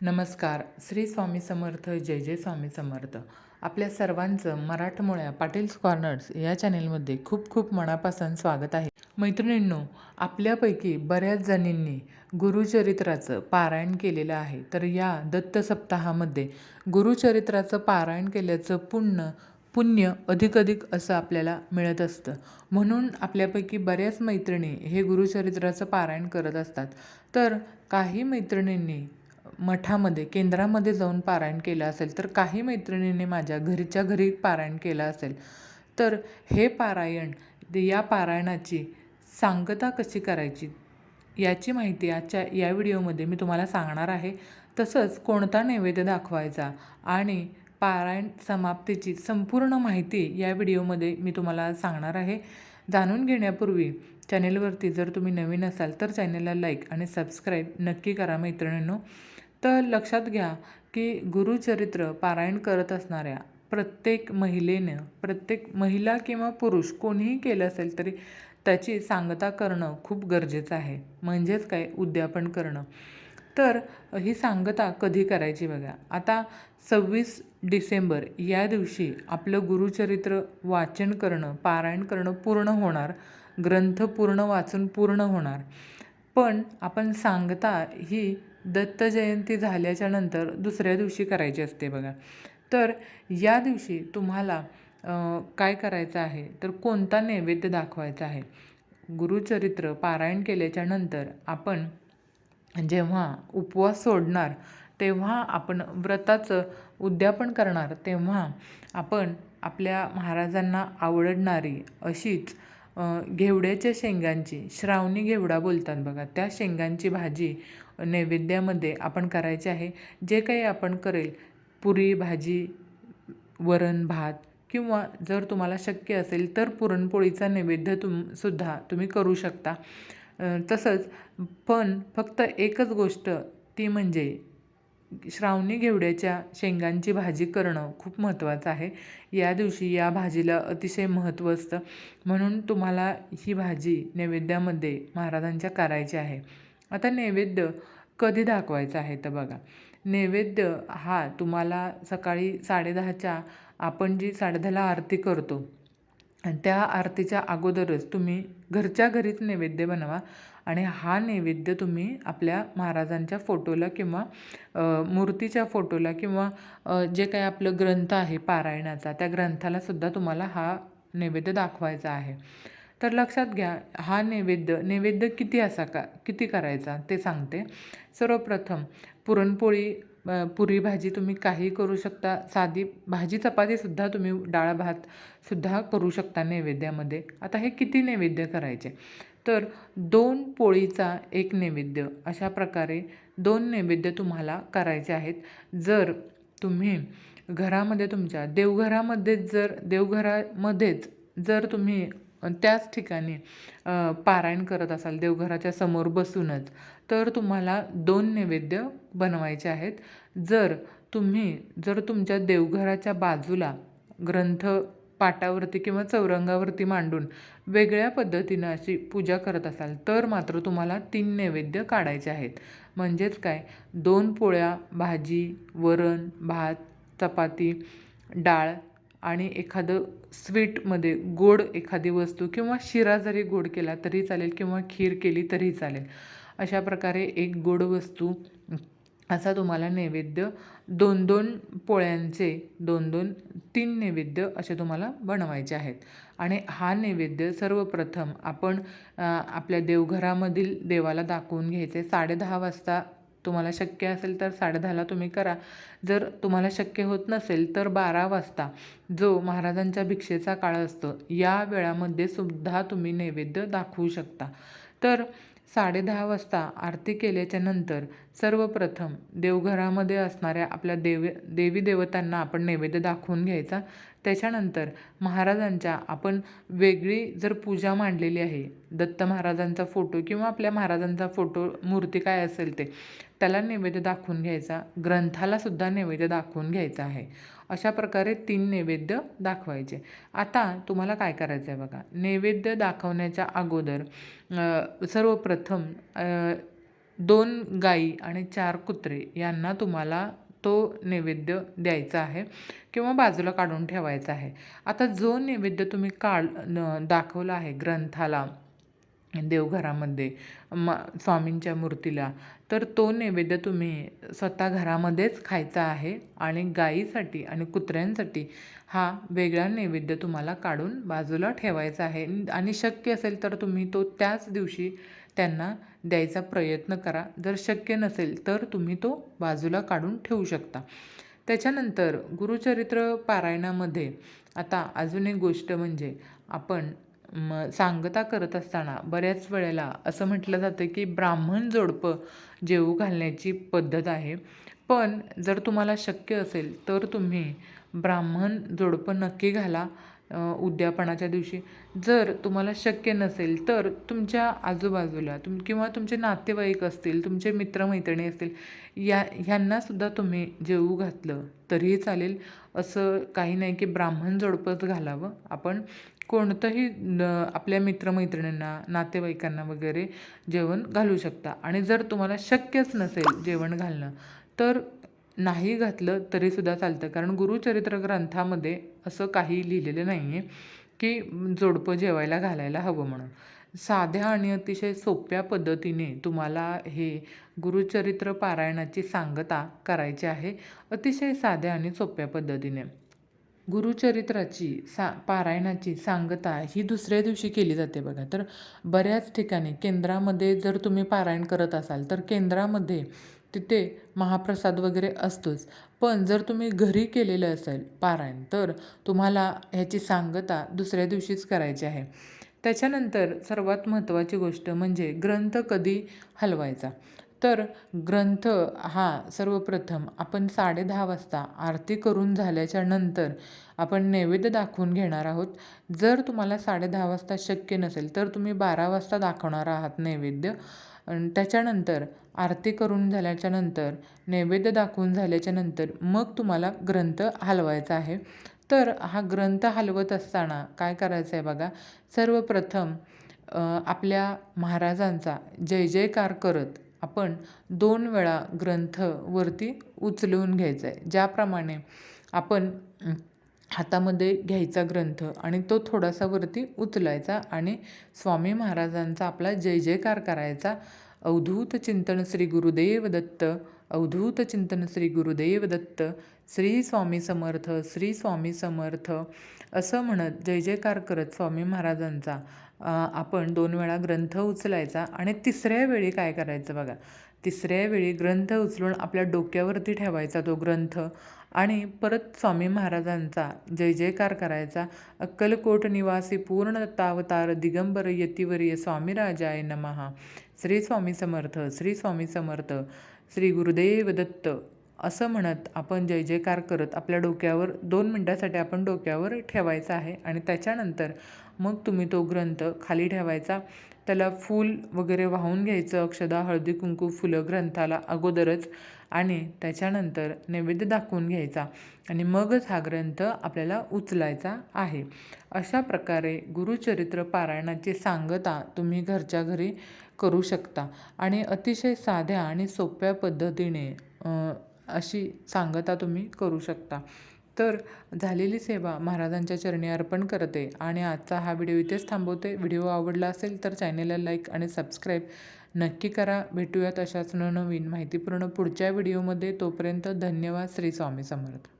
नमस्कार. श्री स्वामी समर्थ जय जय स्वामी समर्थ. आपल्या सर्वांचं मराठमोळ्या पाटील्स कॉर्नर्स या चॅनेलमध्ये खूप खूप मनापासून स्वागत आहे. मैत्रिणींनो आपल्यापैकी बऱ्याच जणींनी गुरुचरित्राचं पारायण केलेलं आहे. तर या दत्त सप्ताहामध्ये गुरुचरित्राचं पारायण केल्याचं पुण्य पुण्य अधिकाधिक असं आपल्याला मिळत असतं. म्हणून आपल्यापैकी बऱ्याच मैत्रिणी हे गुरुचरित्राचं पारायण करत असतात. तर काही मैत्रिणींनी मठामध्ये केंद्रामध्ये जाऊन पारायण केलं असेल तर काही मैत्रिणींनी माझ्या घरीच्या घरी पारायण केलं असेल. तर हे पारायण या पारायणाची सांगता कशी करायची? याची माहिती आजच्या या व्हिडिओमध्ये मी तुम्हाला सांगणार आहे. तसंच कोणता नैवेद्य दाखवायचा आणि पारायण समाप्तीची संपूर्ण माहिती या व्हिडिओमध्ये मी तुम्हाला सांगणार आहे. जाणून घेण्यापूर्वी चॅनेलवरती जर तुम्ही नवीन असाल तर चॅनेलला लाईक आणि सबस्क्राईब नक्की करा मैत्रिणींनो. तर लक्षात घ्या की गुरुचरित्र पारायण करत असणाऱ्या प्रत्येक महिलेनं प्रत्येक महिला किंवा पुरुष कोणीही केलं असेल तरी त्याची सांगता करणं खूप गरजेचं आहे. म्हणजेच काय? उद्यापन करणं. तर ही सांगता कधी करायची बघा? आता सव्वीस डिसेंबर या दिवशी आपलं गुरुचरित्र वाचन करणं पारायण करणं पूर्ण होणार. ग्रंथ पूर्ण वाचून पूर्ण होणार. पण आपण सांगता ही दत्त जयंती झाल्याच्यानंतर दुसऱ्या दिवशी करायची असते बघा. तर या दिवशी तुम्हाला काय करायचं आहे? तर कोणता नैवेद्य दाखवायचा आहे? गुरुचरित्र पारायण केल्याच्यानंतर आपण जेव्हा उपवास सोडणार तेव्हा आपण व्रताचं उद्यापन करणार तेव्हा आपण आपल्या महाराजांना आवडणारी अशीच घेवड्याच्या शेंगांची श्रावणी घेवडा बोलतात बघा. त्या शेंगांची भाजी नैवेद्यामध्ये आपण करायचे आहे. जे काही आपण करेल पुरी भाजी वरण भात किंवा जर तुम्हाला शक्य असेल तर पुरणपोळीचा नैवेद्य तुम सुद्धा तुम्ही करू शकता. तसंच पण फक्त एकच गोष्ट ती म्हणजे श्रावणी घेवड्याच्या शेंगांची भाजी करणं खूप महत्त्वाचं आहे. या दिवशी या भाजीला अतिशय महत्त्व असतं. म्हणून तुम्हाला ही भाजी नैवेद्यामध्ये महाराजांच्या करायची आहे. आता नैवेद्य कधी दाखवायचा आहे तर बघा. नैवेद्य हा तुम्हाला सकाळी साडेदहाच्या आपण जी साडेदहाला आरती करतो त्या आरतीच्या अगोदरच तुम्ही घरच्या घरीच नैवेद्य बनवा. आणि हा नैवेद्य तुम्ही आपल्या महाराजांच्या फोटोला किंवा मूर्तीच्या फोटोला किंवा जे काही आपलं ग्रंथ आहे पारायणाचा त्या ग्रंथालासुद्धा तुम्हाला हा नैवेद्य दाखवायचा आहे. तर लक्षात घ्या हा नैवेद्य नैवेद्य किती असा का किती करायचा ते सांगते. सर्वप्रथम पुरणपोळी पुरी भाजी तुम्ही काही करू शकता. साधी भाजी चपातीसुद्धा तुम्ही डाळ भातसुद्धा करू शकता नैवेद्यामध्ये. आता हे किती नैवेद्य करायचे? तर दोन पोळीचा एक नैवेद्य अशा प्रकारे दोन नैवेद्य तुम्हाला करायचे आहेत. जर तुम्ही घरामध्ये तुमच्या देवघरामध्येच जर देवघरामध्येच जर तुम्ही त्याच ठिकाणी पारायण करत असाल देवघराच्या समोर बसूनच तर तुम्हाला दोन नैवेद्य बनवायचे आहेत. जर तुम्ही जर तुमच्या देवघराच्या बाजूला ग्रंथ पाटावरती किंवा चौरंगावरती मांडून वेगळ्या पद्धतीनं अशी पूजा करत असाल तर मात्र तुम्हाला तीन नैवेद्य काढायचे आहेत. म्हणजेच काय? दोन पोळ्या भाजी वरण भात चपाती डाळ आणि एखादं स्वीटमध्ये गोड एखादी वस्तू किंवा शिरा जरी गोड केला तरी चालेल किंवा खीर केली तरी चालेल. अशा प्रकारे एक गोड वस्तू असा तुम्हाला नैवेद्य दोन दोन पोळ्यांचे दोन दोन तीन नैवेद्य असे तुम्हाला बनवायचे आहेत. आणि हा नैवेद्य सर्वप्रथम आपण आपल्या देवघरामधील देवाला दाखवून घ्यायचे. साडेदहा वाजता तुम्हाला शक्य असेल तर साडेदहाला तुम्ही करा. जर तुम्हाला शक्य होत नसेल तर बारा वाजता जो महाराजांच्या भिक्षेचा काळ असतो या वेळामध्ये सुद्धा तुम्ही नैवेद्य दाखवू शकता. तर साडेदहा वाजता आरती केल्याच्यानंतर सर्वप्रथम देवघरामध्ये असणाऱ्या आपल्या देव देवी देवतांना आपण नैवेद्य दाखवून घ्यायचा. त्याच्यानंतर महाराजांच्या आपण वेगळी जर पूजा मांडलेली आहे दत्त महाराजांचा फोटो किंवा आपल्या महाराजांचा फोटो मूर्ती काय असेल ते त्याला नैवेद्य दाखवून घ्यायचा. ग्रंथालासुद्धा नैवेद्य दाखवून घ्यायचा आहे. अशा प्रकारे तीन नैवेद्य दाखवायचे. आता तुम्हाला काय करायचं आहे बघा. नैवेद्य दाखवण्याच्या अगोदर सर्वप्रथम दोन गाई आणि चार कुत्रे यांना तुम्हाला तो नैवेद्य द्यायचा आहे किंवा बाजूला काढून ठेवायचा आहे. आता जो नैवेद्य तुम्ही काढ न दाखवला आहे ग्रंथाला देवघरामध्ये म स्वामींच्या मूर्तीला. तर तो नैवेद्य तुम्ही स्वतः घरामध्येच खायचा आहे आणि गाईसाठी आणि कुत्र्यांसाठी हा वेगळा नैवेद्य तुम्हाला काढून बाजूला ठेवायचा आहे. आणि शक्य असेल तर तुम्ही तो त्याच दिवशी त्यांना द्यायचा प्रयत्न करा. जर शक्य नसेल तर तुम्ही तो बाजूला काढून ठेवू शकता. त्याच्यानंतर गुरुचरित्र पारायणामध्ये आता अजून एक गोष्ट म्हणजे आपण मग सांगता करत असताना बऱ्याच वेळेला असं म्हटलं जातं की ब्राह्मण जोडपं जेवू घालण्याची पद्धत आहे. पण जर तुम्हाला शक्य असेल तर तुम्ही ब्राह्मण जोडपं नक्की घाला. उद्यापनाच्या दिवशी. जर तुम्हाला शक्य नसेल तर तुमच्या आजूबाजूला तुम किंवा तुमचे नातेवाईक असतील तुमचे मित्रमैत्रिणी असतील या ह्यांनासुद्धा तुम्ही जेवू घातलं तरीही चालेल. असं काही नाही की ब्राह्मण जोडपंच घालावं. आपण कोणतंही आपल्या मित्रमैत्रिणींना नातेवाईकांना वगैरे जेवण घालू शकता. आणि जर तुम्हाला शक्यच नसेल जेवण घालणं तर नाही घातलं तरीसुद्धा चालतं. कारण गुरुचरित्र ग्रंथामध्ये असं काही लिहिलेलं नाही आहे की जोडपं जेवायला घालायला हवं म्हणून. साध्या आणि अतिशय सोप्या पद्धतीने तुम्हाला हे गुरुचरित्र पारायणाची सांगता करायची आहे. अतिशय साध्या आणि सोप्या पद्धतीने. गुरुचरित्राची सा पारायणाची सांगता ही दुसऱ्या दिवशी केली जाते बघा. तर बऱ्याच ठिकाणी केंद्रामध्ये जर तुम्ही पारायण करत असाल तर केंद्रामध्ये तिथे महाप्रसाद वगैरे असतोच. पण जर तुम्ही घरी केलेलं असेल पारायण तर तुम्हाला ह्याची सांगता दुसऱ्या दिवशीच करायची आहे. त्याच्यानंतर सर्वात महत्त्वाची गोष्ट म्हणजे ग्रंथ कधी हलवायचा? तर ग्रंथ हा सर्वप्रथम आपण साडे दहा वाजता आरती करून झाल्याच्यानंतर आपण नैवेद्य दाखवून घेणार आहोत. जर तुम्हाला साडे दहा वाजता शक्य नसेल तर तुम्ही बारा वाजता दाखवणार आहात नैवेद्य. त्याच्यानंतर आरती करून झाल्याच्यानंतर नैवेद्य दाखवून झाल्याच्यानंतर मग तुम्हाला ग्रंथ हलवायचा आहे. तर हा ग्रंथ हलवत असताना काय करायचं आहे बघा? सर्वप्रथम आपल्या महाराजांचा जय जयकार करत आपण दोन वेळा ग्रंथ वरती उचलून घ्यायचा आहे. ज्याप्रमाणे आपण हातामध्ये घ्यायचा ग्रंथ आणि तो थोडासा वरती उचलायचा आणि स्वामी महाराजांचा आपला जय जयकार करायचा. अवधूत चिंतन श्री गुरुदेव दत्त अवधूत चिंतन श्री गुरुदेव दत्त श्री स्वामी समर्थ श्री स्वामी समर्थ असं म्हणत जय जयकार करत स्वामी महाराजांचा आपण दोन वेळा ग्रंथ उचलायचा आणि तिसऱ्या वेळी काय करायचं बघा? तिसऱ्या वेळी ग्रंथ उचलून आपल्या डोक्यावरती ठेवायचा तो ग्रंथ आणि परत स्वामी महाराजांचा जय जयकार करायचा. अक्कलकोट निवासी पूर्ण दत्तावतार दिगंबर यतिवर्य स्वामी राजाय नमहा श्री स्वामी समर्थ श्री स्वामी समर्थ श्री गुरुदेव दत्त. असं म्हणत आपण जय जयकार करत आपल्या डोक्यावर दोन मिनटासाठी आपण डोक्यावर ठेवायचा आहे आणि त्याच्यानंतर मग तुम्ही तो ग्रंथ खाली ठेवायचा. त्याला फूल वगैरे वाहून घ्यायचं अक्षदा हळदी कुंकू फुलं ग्रंथाला अगोदरच आणि त्याच्यानंतर नैवेद्य दाखवून घ्यायचा आणि मगच हा ग्रंथ आपल्याला उचलायचा आहे. अशा प्रकारे गुरुचरित्र पारायणाची सांगता तुम्ही घरच्या घरी करू शकता. आणि अतिशय साध्या आणि सोप्या पद्धतीने अशी सांगता तुम्ही करू शकता. तर झालेली सेवा महाराजांच्या चरणी अर्पण करते. आणि आजचा हा व्हिडिओ इथेच थांबवते. व्हिडिओ आवडला असेल तर चॅनेलला लाईक आणि सबस्क्राईब नक्की करा. भेटूयात अशाच नवनवीन माहितीपूर्ण पुढच्या व्हिडिओमध्ये. तोपर्यंत धन्यवाद. श्री स्वामी समर्थ.